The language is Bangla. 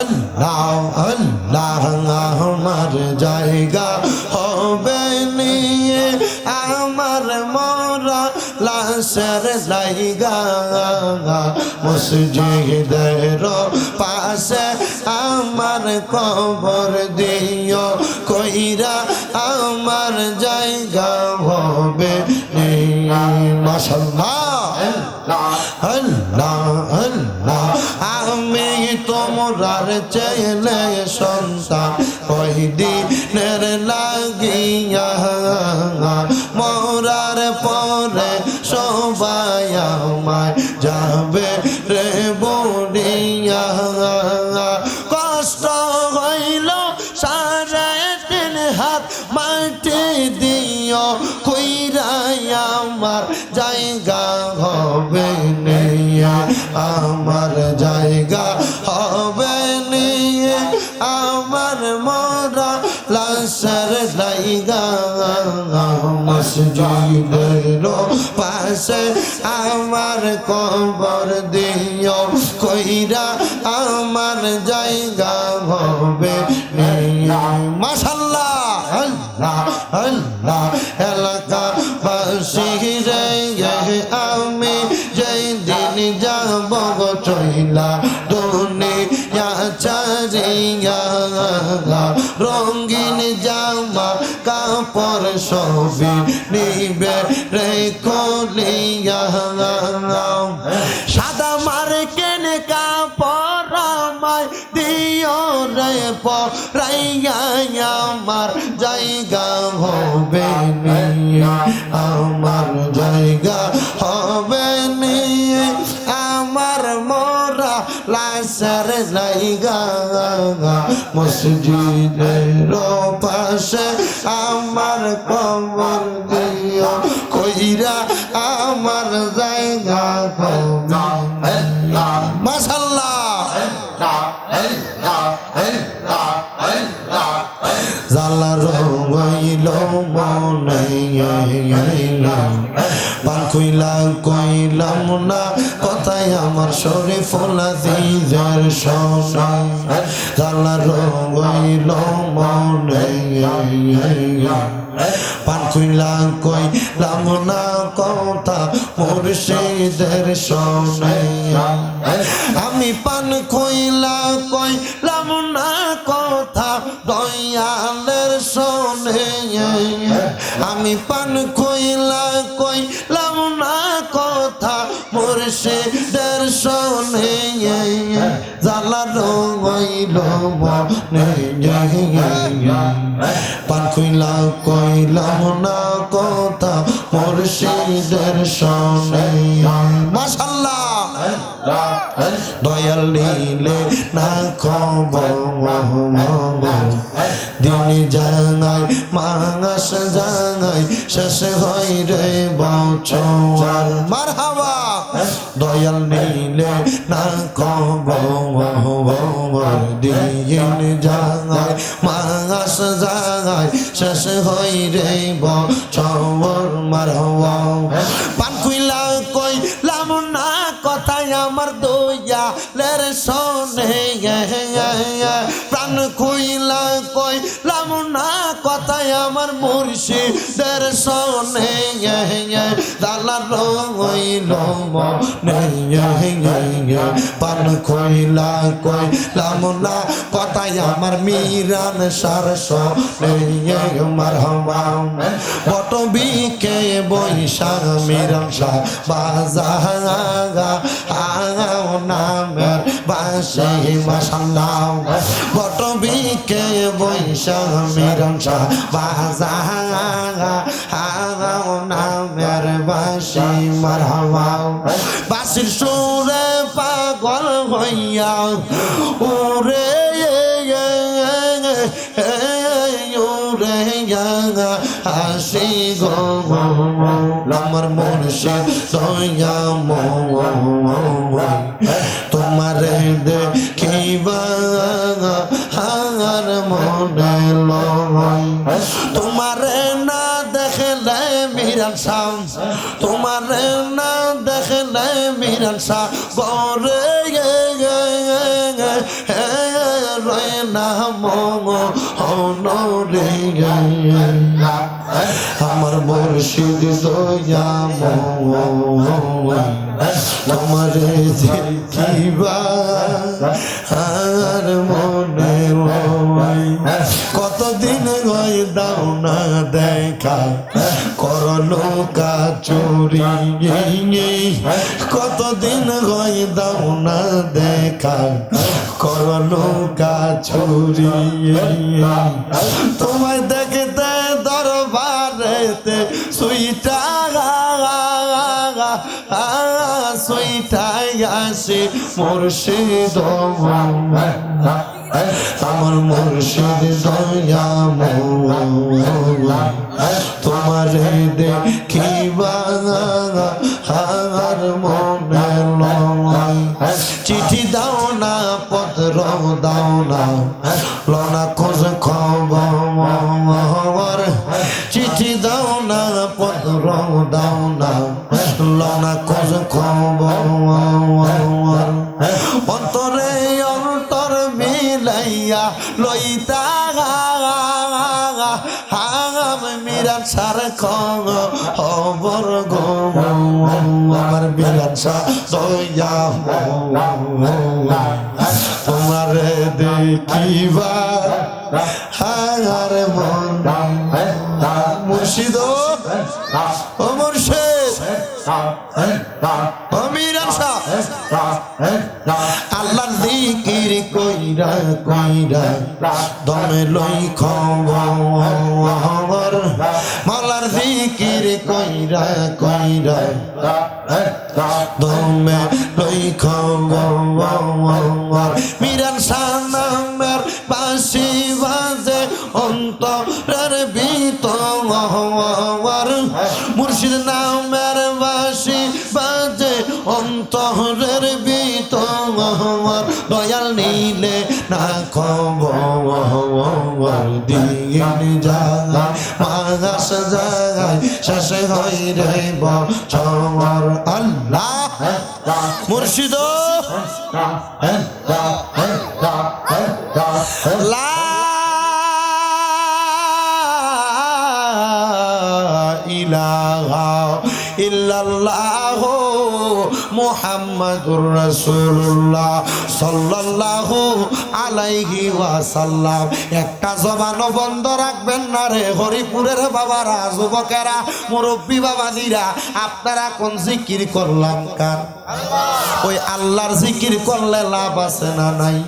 আল্লাহ আল্লাহ, আমার জায়গা হবে নিয়ে। আমার মরা লাশের জায়গা। মসজিদের পাশে আমার কবর দিও। কইরা আমার জায়গা হবে আল্লাহ চেলে সন্তান ওই দিনের লাগিয়া মরার পরে সবাই আমায় যাবে রে বড়িয়া আমার মরা লাশার জায়গা মসজিদের পাশে আমার কবর দিও কইরা আমার জায়গা হবে মাশাল্লাহ। চারিয়া রঙিন জামা, কাপড় সবই নিবে রে কলিয়া সাদা মার কেনে কাপড় আমায় দিও রে, পরাইয়া আমার জায়গা হবে আমার জায়গা হবে লাশের জায়গা মসজিদের পাশে আমার কবর দিও। কইরা আমার জায়গা হবে মাশাল্লাহ জালা রঙাইল পান খুইলা কইলাম না কথায় আমার শরীর ফোলা দিজার সোনা জালা রঙাইল মনে, পান খুইলা কইলাম না কথা মুর্শিদের সোনে আমি পান খুইলা কইলাম না কথা দয়ালের শোনে আমি পান পান কইলা কইলাম না কথা মুর্শিদের শোনে মাশাল্লাহ দয়াল নীলে না খবর দিন শেষ হই রে বছর মার হাওয়া দয়াল নীলে না দিন জাগায় মাঙাস জাগায়, শেষ হই রে বছর মার পান কইলা কই লাম না কথায় আমার দইয়া লের শোনে প্রাণ খুইলা কই লাম না কথায় আমার মুর্শিদের শোনে দালা রইল পান খুইলা কই লাম না কথায় আমার মিরান সার শোনে মার হওয়া বট বিকে বৈশাখ মিরান শাহ বাজাগা আগাও নামের বাসে মাসাল্লাহ বট বিকে বৈশাখ মিরান শাহ বাজাগা আগাও নামের বাসে মারহাবা বাসির সুরে পাগল হইয়া ওরে হাসি গো আমার মুর্শিদ দয়া তোমার দেখিবা হার মনে লয় তোমার না দেখলে মিরান শাহ তোমার না দেখলে মিরান শাহ গরে নাম অনরে আমার মুর্শিদ দেখিবা আর মনে কতদিন দাও না দেখা। করল কতদিন হয় দাও না দেখা। করল চুরি তোমায় দেখতে আসে মুর্শিদ আমার মুর্শিদ দয়াম তোমার দেখিবা হার মনে চিঠি দাও না, পত্র দাও না লনা খোঁজ খবর চিঠি দাও না, পত্র দাও না লনা খোঁজ খবর মিলাইয়া লইতা হাম মিরান সার খবর গো আমার বিরান সা দয়া তোমার দেখিবা হার মন মুর্শিদ ও মুর্শিদ মিরান আল্লাহর জিকির কইরা কইরা দমে লই খবর। মালার জিকির কইরা কইরা দমে লই খবর। মিরান সানামের বাসি বাজে অন্তরের অন্তরের ভিতর দয়াল নিলে না খবর দিন যায় মাগাস যায় শেষ হই রে বছর। আল্লাহ মুর্শিদ। লা ইল্লাল্লাহ। মুহাম্মাদুর রসুল্লাহ সাল্লাহ আলাইহি ওয়াসাল্লাম। একটা জবানও বন্ধ রাখবেন না রে হরিপুরের বাবারা, যুবকেরা, মুরব্বী বাবাদিরা, আপনারা কোন জিকির করলাম কার? ওই আল্লাহর জিকির করলে লাভ আছে না নাই?